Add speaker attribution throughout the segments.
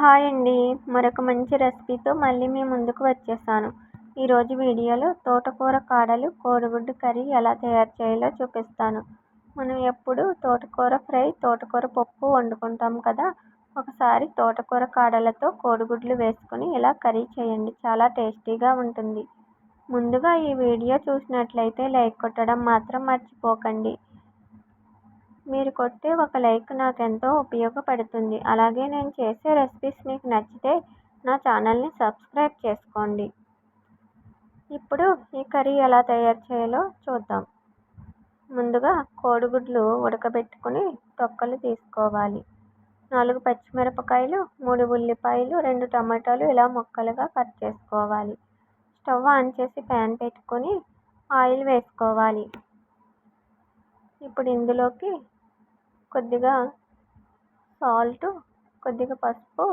Speaker 1: Hi అండి. మరొక మంచి రెసిపీతో మళ్ళీ మీ ముందుకు వచ్చేసాను. ఈరోజు వీడియోలో తోటకూర కాడలు కోడిగుడ్డు కర్రీ ఎలా తయారు చేయాలో చూపిస్తాను. మనం ఎప్పుడు తోటకూర ఫ్రై తోటకూర పప్పు వండుకుంటాం కదా. ఒకసారి తోటకూర కాడలతో కోడిగుడ్లు వేసుకొని ఇలా కర్రీ చేయండి. చాలా టేస్టీగా ఉంటుంది. ముందుగా ఈ వీడియో చూసినట్లయితే లైక్ కొట్టడం మాత్రం మర్చిపోకండి. మీరు కొట్టే ఒక లైక్ నాకు ఎంతో ఉపయోగపడుతుంది. అలాగే నేను చేసే రెసిపీస్ మీకు నచ్చితే నా ఛానల్ని సబ్స్క్రైబ్ చేసుకోండి. ఇప్పుడు ఈ కర్రీ ఎలా తయారు చేయాలో చూద్దాం. ముందుగా కోడిగుడ్లు ఉడకబెట్టుకుని తొక్కలు తీసుకోవాలి. నాలుగు పచ్చిమిరపకాయలు మూడు ఉల్లిపాయలు రెండు టమాటాలు ఇలా ముక్కలుగా కట్ చేసుకోవాలి. స్టవ్ ఆన్ చేసి ప్యాన్ పెట్టుకొని ఆయిల్ వేసుకోవాలి. ఇప్పుడు ఇందులోకి కొద్దిగా సాల్ట్ కొద్దిగా పసుపు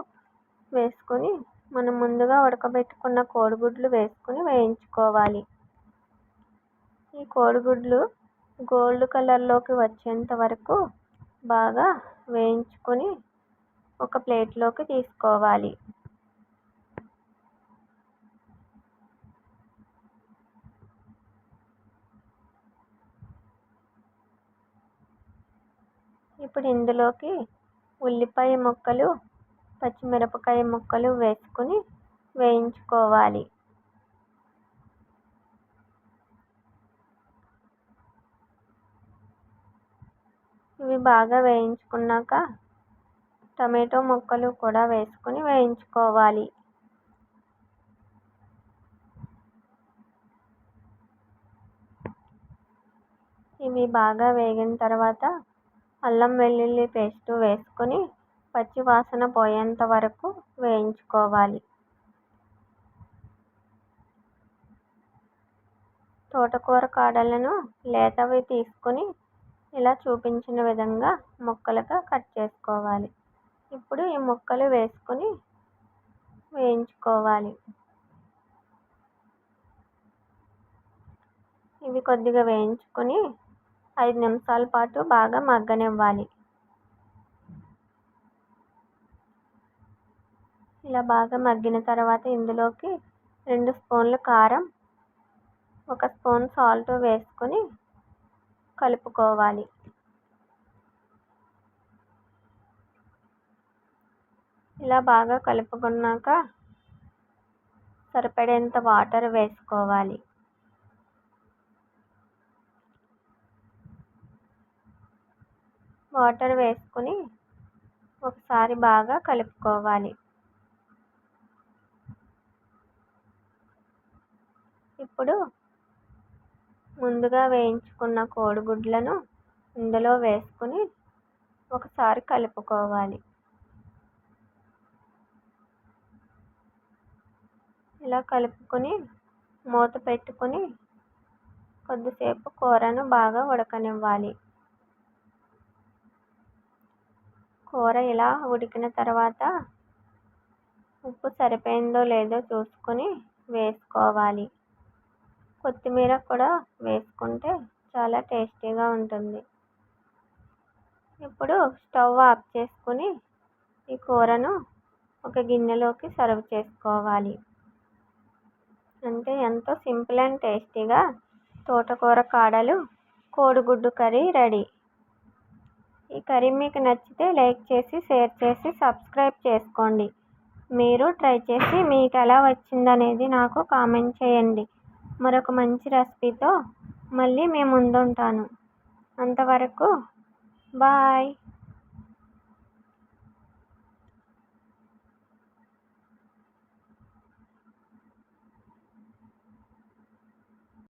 Speaker 1: వేసుకొని మనం ముందుగా ఉడకబెట్టుకున్న కోడిగుడ్లు వేసుకొని వేయించుకోవాలి. ఈ కోడిగుడ్లు గోల్డ్ కలర్లోకి వచ్చేంత వరకు బాగా వేయించుకొని ఒక ప్లేట్లోకి తీసుకోవాలి. ఇప్పుడు ఇందులోకి ఉల్లిపాయ ముక్కలు పచ్చిమిరపకాయ ముక్కలు వేసుకుని వేయించుకోవాలి. ఇవి బాగా వేయించుకున్నాక టమాటో ముక్కలు కూడా వేసుకుని వేయించుకోవాలి. ఇవి బాగా వేగిన తర్వాత అల్లం వెల్లుల్లి పేస్ట్ వేసుకొని పచ్చి వాసన పోయేంత వరకు వేయించుకోవాలి. తోటకూర కాడలను లేతవి తీసుకొని ఇలా చూపించిన విధంగా ముక్కలుగా కట్ చేసుకోవాలి. ఇప్పుడు ఈ ముక్కలు వేసుకొని వేయించుకోవాలి. ఇవి కొద్దిగా వేయించుకొని ఐదు నిమిషాల పాటు బాగా మగ్గనివ్వాలి. ఇలా బాగా మగ్గిన తర్వాత ఇందులోకి రెండు స్పూన్లు కారం ఒక స్పూన్ సాల్ట్ వేసుకొని కలుపుకోవాలి. ఇలా బాగా కలుపుకున్నాక సరిపడేంత వాటర్ వేసుకోవాలి. వాటర్ వేసుకుని ఒకసారి బాగా కలుపుకోవాలి. ఇప్పుడు ముందుగా వేయించుకున్న కోడిగుడ్లను ఇందులో వేసుకుని ఒకసారి కలుపుకోవాలి. ఇలా కలుపుకొని మూత పెట్టుకొని కొద్దిసేపు కూరను బాగా ఉడకనివ్వాలి. కూర ఇలా ఉడికిన తర్వాత ఉప్పు సరిపోయిందో లేదో చూసుకొని వేసుకోవాలి. కొత్తిమీర కూడా వేసుకుంటే చాలా టేస్టీగా ఉంటుంది. ఇప్పుడు స్టవ్ ఆఫ్ చేసుకుని ఈ కూరను ఒక గిన్నెలోకి సర్వ్ చేసుకోవాలి. అంటే ఎంతో సింపుల్ అండ్ టేస్టీగా తోటకూర కాడలు కోడిగుడ్డు కర్రీ రెడీ. ఈ కర్రీ మీకు నచ్చితే లైక్ చేసి షేర్ చేసి సబ్స్క్రైబ్ చేసుకోండి. మీరు ట్రై చేసి మీకు ఎలా వచ్చిందనేది నాకు కామెంట్ చేయండి. మరొక మంచి రెసిపీతో మళ్ళీ మీ ముందుంటాను. అంతవరకు బాయ్.